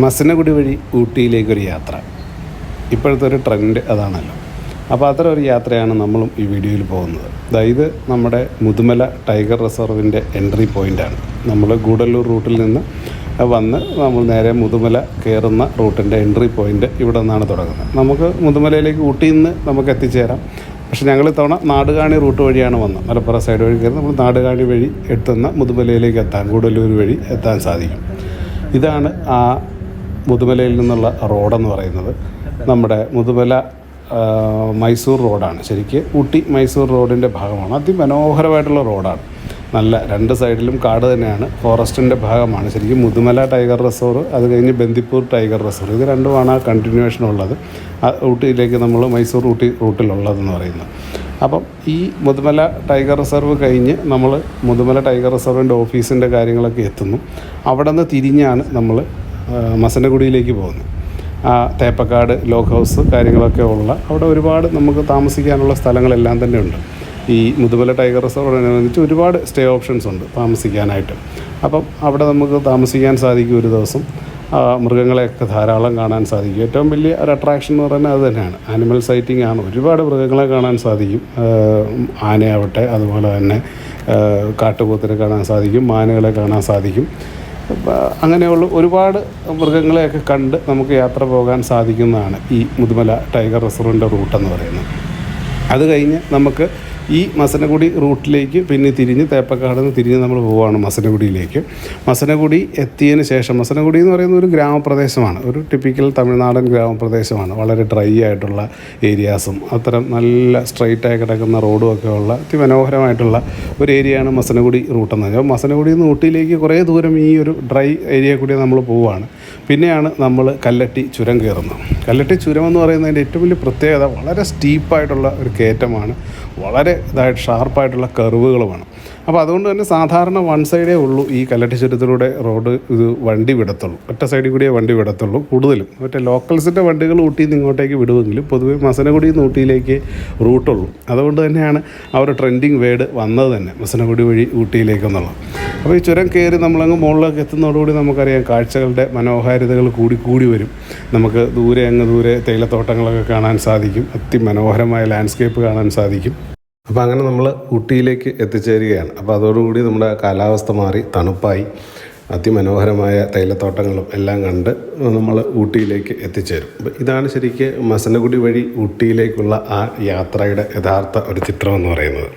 മസനഗുഡി വഴി ഊട്ടിയിലേക്കൊരു യാത്ര. ഇപ്പോഴത്തെ ഒരു ട്രെൻഡ് അതാണല്ലോ. അപ്പോൾ അത്തരം ഒരു യാത്രയാണ് നമ്മളും ഈ വീഡിയോയിൽ പോകുന്നത്. അതായത് നമ്മുടെ മുതുമല ടൈഗർ റിസർവിന്റെ എൻട്രി പോയിന്റാണ് നമ്മൾ ഗൂഡല്ലൂർ റൂട്ടിൽ നിന്ന് വന്ന് നമ്മൾ നേരെ മുതുമല കയറുന്ന റൂട്ടിന്റെ എൻട്രി പോയിന്റ് ഇവിടെ നിന്നാണ് തുടങ്ങുന്നത്. നമുക്ക് മുതുമലയിലേക്ക് ഊട്ടിയിൽ നിന്ന് നമുക്ക് എത്തിച്ചേരാം. പക്ഷേ ഞങ്ങൾ ഇത്തവണ നാടുകാണി റൂട്ട് വഴിയാണ് വന്നത്. മലപ്പുറം സൈഡ് വഴി കയറി നമ്മൾ നാടുകാണി വഴി എത്തുന്ന മുതുമലയിലേക്ക് എത്താൻ ഗൂഡല്ലൂർ വഴി എത്താൻ സാധിക്കും. ഇതാണ് ആ മുതുമലയിൽ നിന്നുള്ള റോഡെന്ന് പറയുന്നത് നമ്മുടെ മുതുമല മൈസൂർ റോഡാണ്. ശരിക്ക് ഊട്ടി മൈസൂർ റോഡിന്റെ ഭാഗമാണ്. അതിമനോഹരമായിട്ടുള്ള റോഡാണ്. നല്ല രണ്ട് സൈഡിലും കാട് തന്നെയാണ്. ഫോറസ്റ്റിന്റെ ഭാഗമാണ്. ശരിക്കും മുതുമല ടൈഗർ റിസർവ് അത് കഴിഞ്ഞ് ബന്ദിപ്പൂർ ടൈഗർ റിസർവ് ഇത് രണ്ടുമാണ് ആ കണ്ടിന്യൂവേഷൻ ഉള്ളത് ഊട്ടിയിലേക്ക് നമ്മൾ മൈസൂർ ഊട്ടി റൂട്ടിലുള്ളതെന്ന് പറയുന്നത്. അപ്പം ഈ മുതുമല ടൈഗർ റിസർവ് കഴിഞ്ഞ് നമ്മൾ മുതുമല ടൈഗർ റിസർവിന്റെ ഓഫീസിന്റെ കാര്യങ്ങളൊക്കെ എത്തുന്നു. അവിടെ നിന്ന് തിരിഞ്ഞാണ് നമ്മൾ മസനഗുഡിയിലേക്ക് പോകുന്നത് ആ തേപ്പക്കാട് ലോക്ക് ഹൗസ് കാര്യങ്ങളൊക്കെ ഉള്ള അവിടെ ഒരുപാട് നമുക്ക് താമസിക്കാനുള്ള സ്ഥലങ്ങളെല്ലാം തന്നെ ഉണ്ട്. ഈ മുതുമല ടൈഗർ റിസർവോടനുബന്ധിച്ച് ഒരുപാട് സ്റ്റേ ഓപ്ഷൻസ് ഉണ്ട് താമസിക്കാനായിട്ട്. അപ്പം അവിടെ നമുക്ക് താമസിക്കാൻ സാധിക്കും ഒരു ദിവസം. മൃഗങ്ങളെയൊക്കെ ധാരാളം കാണാൻ സാധിക്കും. ഏറ്റവും വലിയ ഒരു അട്രാക്ഷൻ എന്ന് പറയുന്നത് അത് തന്നെയാണ്. ആനിമൽ സൈറ്റിംഗ് ആണ്. ഒരുപാട് മൃഗങ്ങളെ കാണാൻ സാധിക്കും. ആനയാവട്ടെ അതുപോലെ തന്നെ കാട്ടുപോത്തിനെ കാണാൻ സാധിക്കും മാനുകളെ കാണാൻ സാധിക്കും. അങ്ങനെയുള്ള ഒരുപാട് മൃഗങ്ങളെയൊക്കെ കണ്ട് നമുക്ക് യാത്ര പോകാൻ സാധിക്കുന്നതാണ് ഈ മുതുമല ടൈഗർ റിസർവിന്റെ റൂട്ടെന്ന് പറയുന്നത്. അത് കഴിഞ്ഞ് നമുക്ക് ഈ മസനഗുഡി റൂട്ടിലേക്ക് പിന്നെ തിരിഞ്ഞ് തേപ്പക്കാട് നിന്ന് തിരിഞ്ഞ് നമ്മൾ പോവുകയാണ് മസനഗുഡിയിലേക്ക്. മസനഗുഡി എത്തിയതിന് ശേഷം മസനഗുഡി എന്ന് പറയുന്ന ഒരു ഗ്രാമപ്രദേശമാണ്. ഒരു ടിപ്പിക്കൽ തമിഴ്നാടൻ ഗ്രാമപ്രദേശമാണ്. വളരെ ഡ്രൈ ആയിട്ടുള്ള ഏരിയാസും അത്തരം നല്ല സ്ട്രൈറ്റ് ആയി കിടക്കുന്ന റോഡും ഒക്കെ ഉള്ള അതിമനോഹരമായിട്ടുള്ള ഒരു ഏരിയയാണ് മസനഗുഡി റൂട്ടെന്ന് പറഞ്ഞാൽ മസനഗുഡിയിൽ നിന്ന് ഊട്ടിയിലേക്ക് കുറേ ദൂരം ഈ ഒരു ഡ്രൈ ഏരിയ കൂടി നമ്മൾ പോവുകയാണ് പിന്നെയാണ് നമ്മൾ കല്ലട്ടി ചുരം കയറുന്നത്. കല്ലട്ടി ചുരം എന്ന് പറയുന്നതിന്റെ ഏറ്റവും വലിയ പ്രത്യേകത വളരെ സ്റ്റീപ്പായിട്ടുള്ള ഒരു കയറ്റമാണ്. വളരെ ഇതായിട്ട് ഷാർപ്പായിട്ടുള്ള കർവുകളുമാണ്. അപ്പോൾ അതുകൊണ്ട് തന്നെ സാധാരണ വൺ സൈഡേ ഉള്ളൂ ഈ കല്ലട്ടി ചുരത്തിലൂടെ റോഡ് ഇത് വണ്ടി വിടത്തുള്ളൂ. ഒറ്റ സൈഡിൽ കൂടിയേ വണ്ടി വിടത്തുള്ളൂ. കൂടുതലും മറ്റേ ലോക്കൽസിന്റെ വണ്ടികൾ ഊട്ടിയിൽ നിന്ന് ഇങ്ങോട്ടേക്ക് വിടുമെങ്കിലും പൊതുവേ മസനഗുടി നിന്ന് ഊട്ടിയിലേക്ക് റൂട്ടുള്ളൂ. അതുകൊണ്ട് തന്നെയാണ് ആ ഒരു ട്രെൻഡിങ് വേർഡ് വന്നത് തന്നെ മസനഗുടി വഴി ഊട്ടിയിലേക്കെന്നുള്ളത് അപ്പോൾ ഈ ചുരം കയറി നമ്മളങ്ങ് മുകളിലേക്ക് എത്തുന്നതോടുകൂടി നമുക്കറിയാം കാഴ്ചകളുടെ മനോഹാരിതകൾ കൂടി കൂടി വരും. നമുക്ക് ദൂരെ അങ്ങ് ദൂരെ തേയിലത്തോട്ടങ്ങളൊക്കെ കാണാൻ സാധിക്കും. അതിമനോഹരമായ ലാൻഡ്സ്കേപ്പ് കാണാൻ സാധിക്കും. അപ്പോൾ അങ്ങനെ നമ്മൾ ഊട്ടിയിലേക്ക് എത്തിച്ചേരുകയാണ്. അപ്പോൾ അതോടുകൂടി നമ്മുടെ കാലാവസ്ഥ മാറി തണുപ്പായി അതിമനോഹരമായ തേയിലത്തോട്ടങ്ങളും എല്ലാം കണ്ട് നമ്മൾ ഊട്ടിയിലേക്ക് എത്തിച്ചേരും. ഇതാണ് ശരിക്ക് മസനഗുഡി വഴി ഊട്ടിയിലേക്കുള്ള ആ യാത്രയുടെ യഥാർത്ഥ ഒരു ചിത്രം എന്ന് പറയുന്നത്.